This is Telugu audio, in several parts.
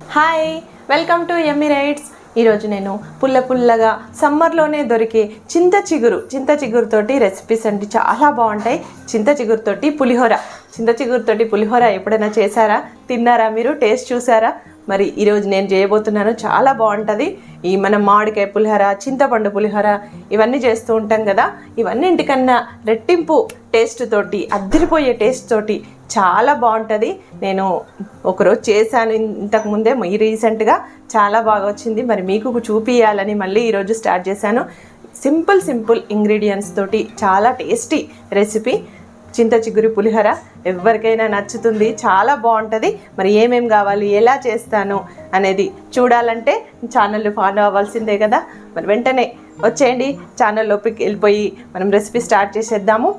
హాయ్ వెల్కమ్ టు ఎమ్మి రైట్స్ ఈరోజు నేను పుల్ల పుల్లగా సమ్మర్లోనే దొరికే చింత చిగురు చింత చిగురుతోటి రెసిపీస్ అంటే చాలా బాగుంటాయి. చింత చిగురుతోటి పులిహోర. చింత చిగురుతోటి పులిహోర ఎప్పుడైనా చేశారా? తిన్నారా మీరు? టేస్ట్ చూసారా? మరి ఈరోజు నేను చేయబోతున్నాను. చాలా బాగుంటుంది. ఈ మనం మామిడికాయ పులిహోర చింతపండు పులిహోర ఇవన్నీ చేస్తూ ఉంటాం కదా. ఇవన్నీ ఇంటికన్నా రెట్టింపు టేస్ట్ తోటి అద్దరిపోయే టేస్ట్ తోటి చాలా బాగుంటుంది. నేను ఒకరోజు చేశాను. ఇంతకుముందే ఈ రీసెంట్గా చాలా బాగా వచ్చింది. మరి మీకు చూపియాలని మళ్ళీ ఈరోజు స్టార్ట్ చేశాను. సింపుల్ సింపుల్ ఇంగ్రీడియంట్స్ తోటి చాలా టేస్టీ రెసిపీ. చింత చిగురి పులిహోర ఎవరికైనా నచ్చుతుంది. చాలా బాగుంటుంది. మరి ఏమేమి కావాలి? ఎలా చేస్తాను అనేది చూడాలంటే ఛానల్ ఫాలో అవ్వాల్సిందే కదా. మరి వెంటనే వచ్చేయండి. ఛానల్లోకి వెళ్ళిపోయి మనం రెసిపీ స్టార్ట్ చేసేద్దాము.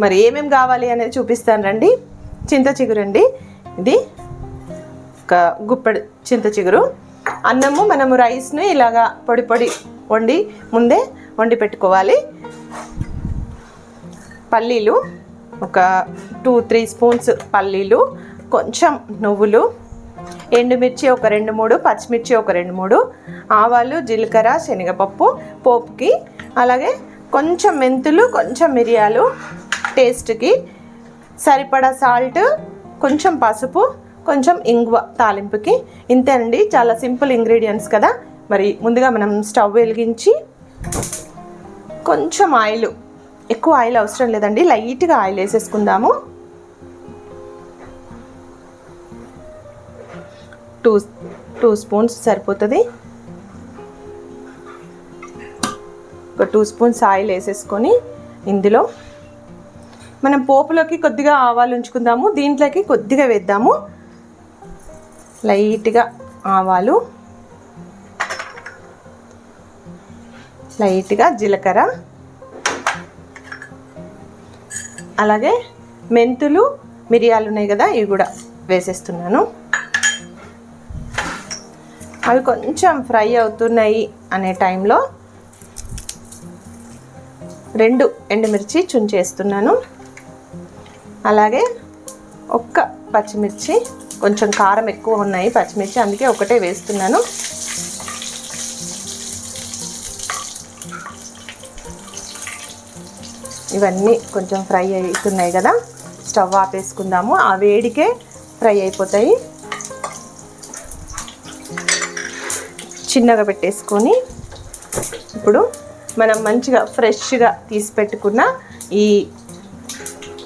మరి ఏమేమి కావాలి అనేది చూపిస్తాను రండి. చింత చిగురండి ఇది ఒక గుప్పెడు చింత చిగురు. అన్నము మనము రైస్ని ఇలాగా పొడి పొడి వండి ముందే వండి పెట్టుకోవాలి. పల్లీలు ఒక టూ త్రీ స్పూన్స్ పల్లీలు కొంచెం నువ్వులు ఎండుమిర్చి ఒక రెండు మూడు పచ్చిమిర్చి ఒక రెండు మూడు ఆవాలు జీలకర్ర శనగపప్పు పోపుకి అలాగే కొంచెం మెంతులు కొంచెం మిరియాలు టేస్ట్కి సరిపడా సాల్ట్ కొంచెం పసుపు కొంచెం ఇంగువ తాలింపుకి. ఇంతేనండి చాలా సింపుల్ ఇంగ్రీడియంట్స్ కదా. మరి ముందుగా మనం స్టవ్ వెలిగించి కొంచెం ఆయిల్ ఎక్కువ ఆయిల్ అవసరం లేదండి లైట్గా ఆయిల్ వేసేసుకుందాము. టూ టూ స్పూన్స్ సరిపోతుంది. ఒక టూ స్పూన్స్ ఆయిల్ వేసేసుకొని ఇందులో మనం పోపులోకి కొద్దిగా ఆవాలు ఉంచుకుందాము దీంట్లోకి కొద్దిగా వేద్దాము. లైట్గా ఆవాలు లైట్గా జీలకర్ర అలాగే మెంతులు మిరియాలు ఉన్నాయి కదా ఇవి కూడా వేసేస్తున్నాను. అవి కొంచెం ఫ్రై అవుతున్నాయి అనే టైంలో రెండు ఎండుమిర్చి చుంచేస్తున్నాను. అలాగే ఒక్క పచ్చిమిర్చి కొంచెం కారం ఎక్కువ ఉన్నాయి పచ్చిమిర్చి అందుకే ఒకటే వేస్తున్నాను. ఇవన్నీ కొంచెం ఫ్రై అవుతున్నాయి కదా స్టవ్ ఆపేసుకుందాము. ఆ వేడికే ఫ్రై అయిపోతాయి. చిన్నగా పెట్టేసుకొని ఇప్పుడు మనం మంచిగా ఫ్రెష్గా తీసి పెట్టుకున్న ఈ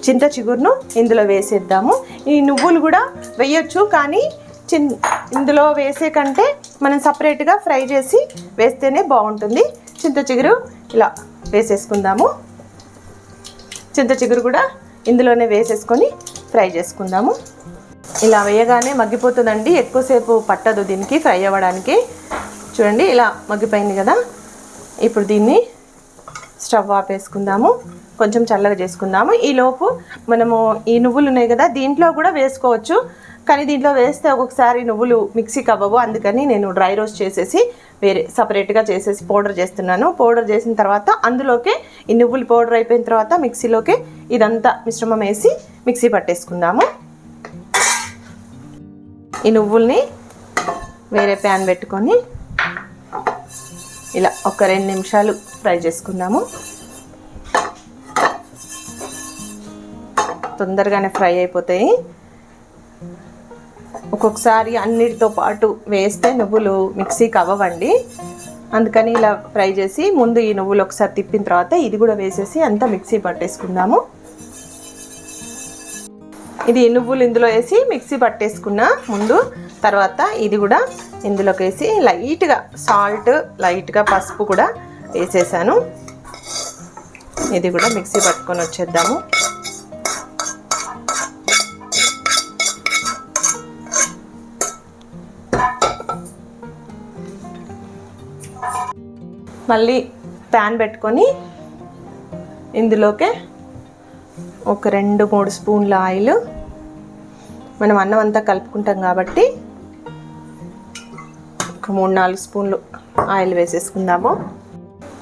చింత చిగురును ఇందులో వేసేద్దాము. ఈ నువ్వులు కూడా వేయొచ్చు కానీ చిన్ ఇందులో వేసే కంటే మనం సపరేట్గా ఫ్రై చేసి వేస్తేనే బాగుంటుంది. చింత చిగురు ఇలా వేసేసుకుందాము. చింత చిగురు కూడా ఇందులోనే వేసేసుకొని ఫ్రై చేసుకుందాము. ఇలా వేయగానే మగ్గిపోతుందండి ఎక్కువసేపు పట్టదు దీనికి ఫ్రై అవ్వడానికి. చూడండి ఇలా మగ్గిపోయింది కదా. ఇప్పుడు దీన్ని స్టవ్ ఆపేసుకుందాము. కొంచెం చల్లగా చేసుకుందాము. ఈలోపు మనము ఈ నువ్వులు ఉన్నాయి కదా దీంట్లో కూడా వేసుకోవచ్చు. కానీ దీంట్లో వేస్తే ఒక్కొక్కసారి నువ్వులు మిక్సీకి అవ్వవు అందుకని నేను డ్రై రోస్ట్ చేసేసి వేరే సపరేట్గా చేసేసి పౌడర్ చేస్తున్నాను. పౌడర్ చేసిన తర్వాత అందులోకే ఈ నువ్వులు పౌడర్ అయిపోయిన తర్వాత మిక్సీలోకి ఇదంతా మిశ్రమం వేసి మిక్సీ పట్టేసుకుందాము. ఈ నువ్వుల్ని వేరే ప్యాన్ పెట్టుకొని ఇలా ఒక రెండు నిమిషాలు ఫ్రై చేసుకుందాము. తొందరగానే ఫ్రై అయిపోతాయి. ఒక్కొక్కసారి అన్నిటితో పాటు వేస్తే నువ్వులు మిక్సీకి అవ్వండి అందుకని ఇలా ఫ్రై చేసి ముందు ఈ నువ్వులు ఒకసారి తిప్పిన తర్వాత ఇది కూడా వేసేసి అంతా మిక్సీ పట్టేసుకుందాము. ఇది నువ్వులు ఇందులో వేసి మిక్సీ పట్టేసుకున్న ముందు తర్వాత ఇది కూడా ఇందులోకి వేసి లైట్గా సాల్ట్ లైట్గా పసుపు కూడా వేసేసాను. ఇది కూడా మిక్సీ పట్టుకొని వచ్చేద్దాము. మళ్ళీ ప్యాన్ పెట్టుకొని ఇందులోకే ఒక రెండు మూడు స్పూన్ల ఆయిల్. మనం అన్నం అంతా కలుపుకుంటాం కాబట్టి ఒక మూడు నాలుగు స్పూన్లు ఆయిల్ వేసేసుకుందాము.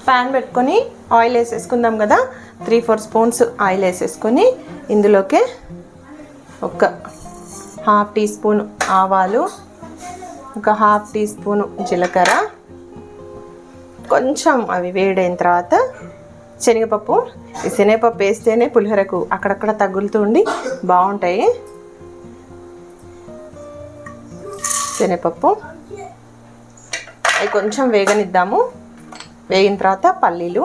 ప్యాన్ పెట్టుకొని ఆయిల్ వేసేసుకుందాం కదా. త్రీ ఫోర్ స్పూన్స్ ఆయిల్ వేసేసుకొని ఇందులోకే ఒక హాఫ్ టీ స్పూన్ ఆవాలు ఒక హాఫ్ టీ స్పూన్ జీలకర్ర కొంచెం అవి వేడైన తర్వాత శనగపప్పు ఈ శనగపప్పు వేస్తేనే పులిహోరకు అక్కడక్కడ తగులుతూ ఉండి బాగుంటాయి. శనగపప్పు. అవి కొంచెం వేగనిద్దాము. వేగిన తర్వాత పల్లీలు.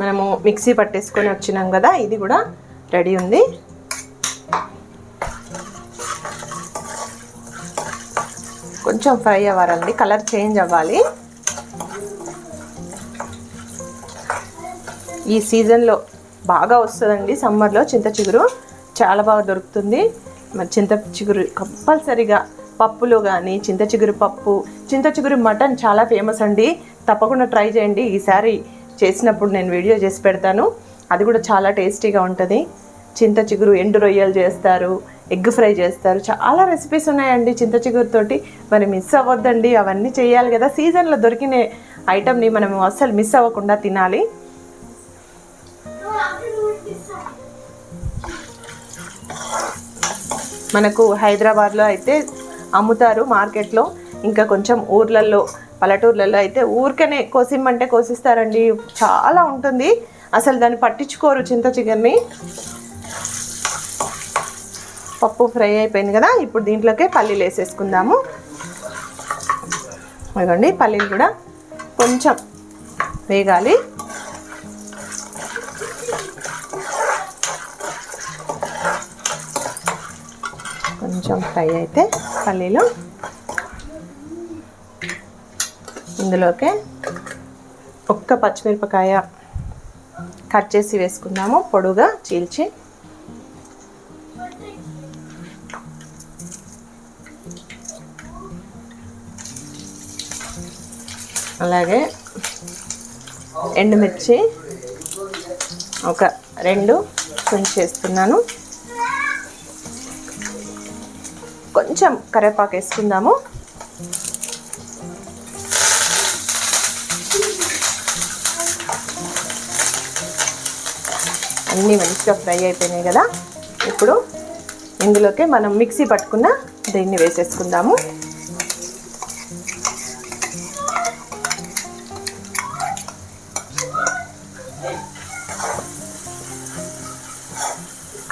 మనము మిక్సీ పట్టేసుకొని వచ్చినాం కదా ఇది కూడా రెడీ ఉంది. కొంచెం ఫ్రై అవ్వాలండి కలర్ చేంజ్ అవ్వాలి. ఈ సీజన్లో బాగా వస్తుందండి సమ్మర్లో చింత చిగురు చాలా బాగా దొరుకుతుంది. మరి చింత చిగురు కంపల్సరిగా పప్పులో కానీ చింత చిగురు పప్పు చింత చిగురు మటన్ చాలా ఫేమస్ అండి. తప్పకుండా ట్రై చేయండి. ఈసారి చేసినప్పుడు నేను వీడియో చేసి పెడతాను. అది కూడా చాలా టేస్టీగా ఉంటుంది. చింత చిగురు ఎండు రొయ్యలు చేస్తారు. ఎగ్ ఫ్రై చేస్తారు. చాలా రెసిపీస్ ఉన్నాయండి చింత చిగురుతోటి మరి మిస్ అవ్వద్దండి అవన్నీ చేయాలి కదా. సీజన్లో దొరికిన ఐటమ్ని మనం అస్సలు మిస్ అవ్వకుండా తినాలి. మనకు హైదరాబాద్లో అయితే అమ్ముతారు మార్కెట్లో. ఇంకా కొంచెం ఊర్లలో పల్లెటూర్లలో అయితే ఊరికనే కోసిమ్మంటే కోసిస్తారండి. చాలా ఉంటుంది. అసలు దాన్ని పట్టించుకోరు చింత చికెన్ని పప్పు ఫ్రై అయిపోయింది కదా ఇప్పుడు దీంట్లోకే పల్లీలు వేసేసుకుందాము. ఇదిగోండి పల్లీలు కూడా కొంచెం వేగాలి. కొంచెం ఫ్రై అయితే పల్లీలు ఇందులోకే ఒక్క పచ్చిమిరపకాయ కట్ చేసి వేసుకుందాము పొడుగా చీల్చి. అలాగే ఎండుమిర్చి ఒక రెండు చేస్తున్నాను. కొంచెం కరివేపాకు వేసుకుందాము. అన్నీ మంచిగా ఫ్రై అయిపోయినాయి కదా. ఇప్పుడు ఇందులోకి మనం మిక్సీ పట్టుకున్న దీన్ని వేసేసుకుందాము.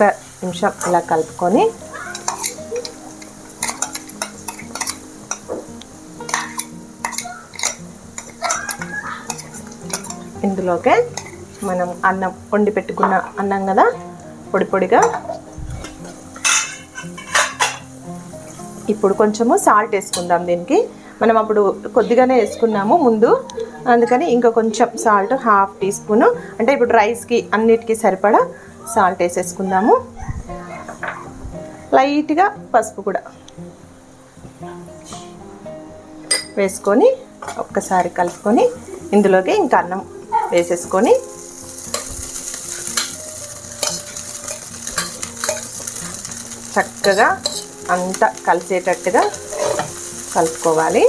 ఒక నిమిషం ఇలా కలుపుకొని ఇందులోకి మనం అన్నం వండి పెట్టుకున్న అన్నం కదా పొడి పొడిగా. ఇప్పుడు కొంచెము సాల్ట్ వేసుకుందాం దీనికి. మనం అప్పుడు కొద్దిగానే వేసుకున్నాము ముందు. అందుకని ఇంకా కొంచెం సాల్ట్ హాఫ్ టీ స్పూను. అంటే ఇప్పుడు రైస్కి అన్నిటికీ సరిపడా సాల్ట్ వేసేసుకుందాము. లైట్గా పసుపు కూడా వేసుకొని ఒక్కసారి కలుపుకొని ఇందులోకి ఇంకా అన్నం వేసేసుకొని చక్కగా అంతా కలిసేటట్టుగా కలుపుకోవాలి.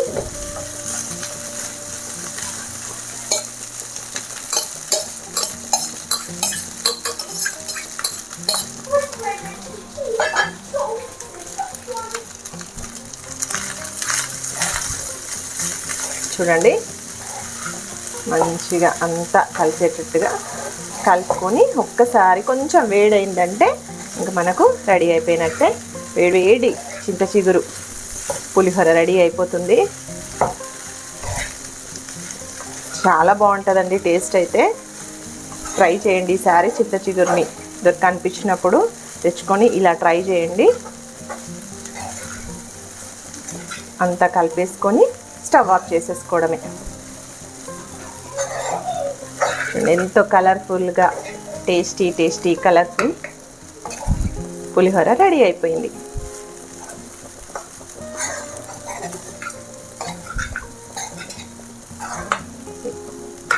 చూడండి. మంచిగా అంతా కలిసేటట్టుగా కలుపుకొని ఒక్కసారి కొంచెం వేడైందంటే ఇంకా మనకు రెడీ అయిపోయినట్టే. వేడి వేడి చింత చిగురు పులిహోర రెడీ అయిపోతుంది. చాలా బాగుంటుందండి టేస్ట్ అయితే. ట్రై చేయండి ఈసారి చింత చిగురిని. కనిపించినప్పుడు తెచ్చుకొని ఇలా ట్రై చేయండి. అంతా కలిపేసుకొని స్టవ్ ఆఫ్ చేసేసుకోవడమే. ఎంతో కలర్ఫుల్గా tasty tasty colourful pulihora ready అయిపోయింది.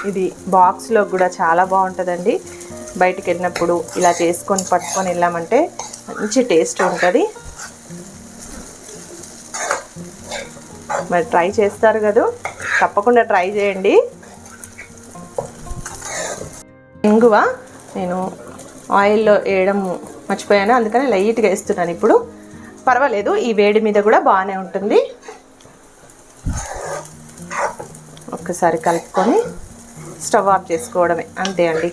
ఇది బాక్స్లో కూడా చాలా బాగుంటుందండి. బయటికి వెళ్ళినప్పుడు ఇలా చేసుకొని పట్టుకొని వెళ్ళామంటే మంచి టేస్ట్ ఉంటుంది. మరి ట్రై చేస్తారు కదా తప్పకుండా ట్రై చేయండి. ఇంగువ నేను ఆయిల్లో వేయడం మర్చిపోయాను అందుకని లైట్గా వేస్తున్నాను ఇప్పుడు. పర్వాలేదు ఈ వేడి మీద కూడా బాగానే ఉంటుంది. ఒక్కసారి కలుపుకొని స్టవ్ ఆఫ్ చేసుకోవడమే అంతే అండి.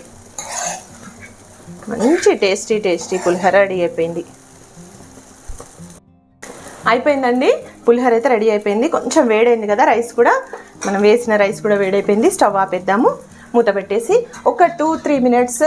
మంచి టేస్టీ టేస్టీ పులిహోర రెడీ అయిపోయింది. అయిపోయిందండి. పులిహోర అయితే రెడీ అయిపోయింది. కొంచెం వేడైంది కదా రైస్ కూడా. మనం వేసిన రైస్ కూడా వేడైపోయింది. స్టవ్ ఆపేద్దాము. మూత పెట్టేసి ఒక టూ త్రీ మినిట్స్.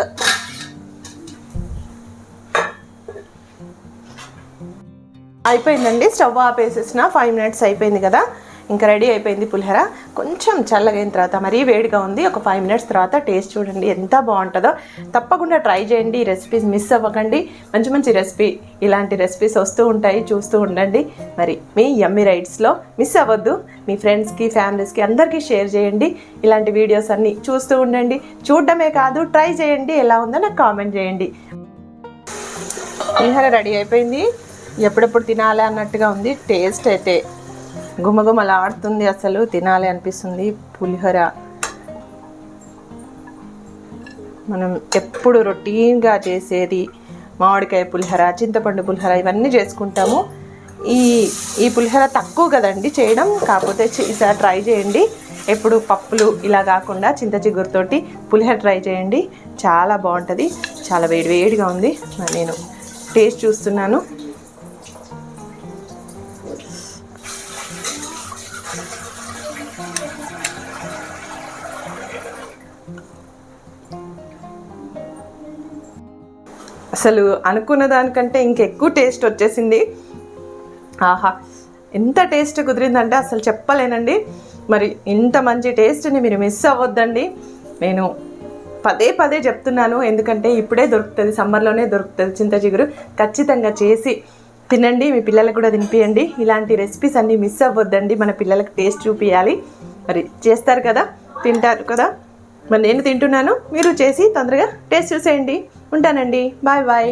అయిపోయిందండి. స్టవ్ ఆపేసేసిన. ఫైవ్ మినిట్స్ అయిపోయింది కదా. ఇంకా రెడీ అయిపోయింది పులిహోర. కొంచెం చల్లగైన తర్వాత మరీ వేడిగా ఉంది. ఒక ఫైవ్ మినిట్స్ తర్వాత టేస్ట్ చూడండి ఎంత బాగుంటుందో. తప్పకుండా ట్రై చేయండి. ఈ రెసిపీస్ మిస్ అవ్వకండి. మంచి మంచి రెసిపీ ఇలాంటి రెసిపీస్ వస్తూ ఉంటాయి. చూస్తూ ఉండండి. మరి మీ యమ్మీ రైడ్స్లో మిస్ అవ్వద్దు. మీ ఫ్రెండ్స్కి ఫ్యామిలీస్కి అందరికీ షేర్ చేయండి. ఇలాంటి వీడియోస్ అన్నీ చూస్తూ ఉండండి. చూడడమే కాదు ట్రై చేయండి. ఎలా ఉందో నాకు కామెంట్ చేయండి. పులిహోర రెడీ అయిపోయింది. ఎప్పుడెప్పుడు తినాలి అన్నట్టుగా ఉంది. టేస్ట్ అయితే గుమగుమలాడుతుంది అసలు తినాలి అనిపిస్తుంది. పులిహోర. మనం ఎప్పుడు రొటీన్గా చేసేది మామిడికాయ పులిహోర చింతపండు పులిహోర ఇవన్నీ చేసుకుంటాము. ఈ ఈ పులిహోర తక్కువ కదండి చేయడం కాకపోతే ఈసారి ట్రై చేయండి. ఎప్పుడు పప్పులు ఇలా కాకుండా చింత చిగురుతోటి పులిహోర ట్రై చేయండి. చాలా బాగుంటుంది. చాలా వేడి వేడిగా ఉంది. నేను టేస్ట్ చూస్తున్నాను. అసలు అనుకున్న దానికంటే ఇంకెక్కువ టేస్ట్ వచ్చేసింది. ఆహా ఎంత టేస్ట్ కుదిరిందంటే అసలు చెప్పలేనండి. మరి ఇంత మంచి టేస్ట్ని మీరు మిస్ అవ్వద్దండి. నేను పదే పదే చెప్తున్నాను ఎందుకంటే ఇప్పుడే దొరుకుతుంది సమ్మర్లోనే దొరుకుతుంది చింత చిగురు ఖచ్చితంగా చేసి తినండి మీ పిల్లలకు కూడా తినిపియండి. ఇలాంటి రెసిపీస్ అన్నీ మిస్ అవ్వద్దండి మన పిల్లలకు టేస్ట్ చూపించాలి మరి చేస్తారు కదా తింటారు కదా. మరి నేను తింటున్నాను మీరు చేసి తొందరగా టేస్ట్ చూసేయండి. ఉంటానండి. Bye bye.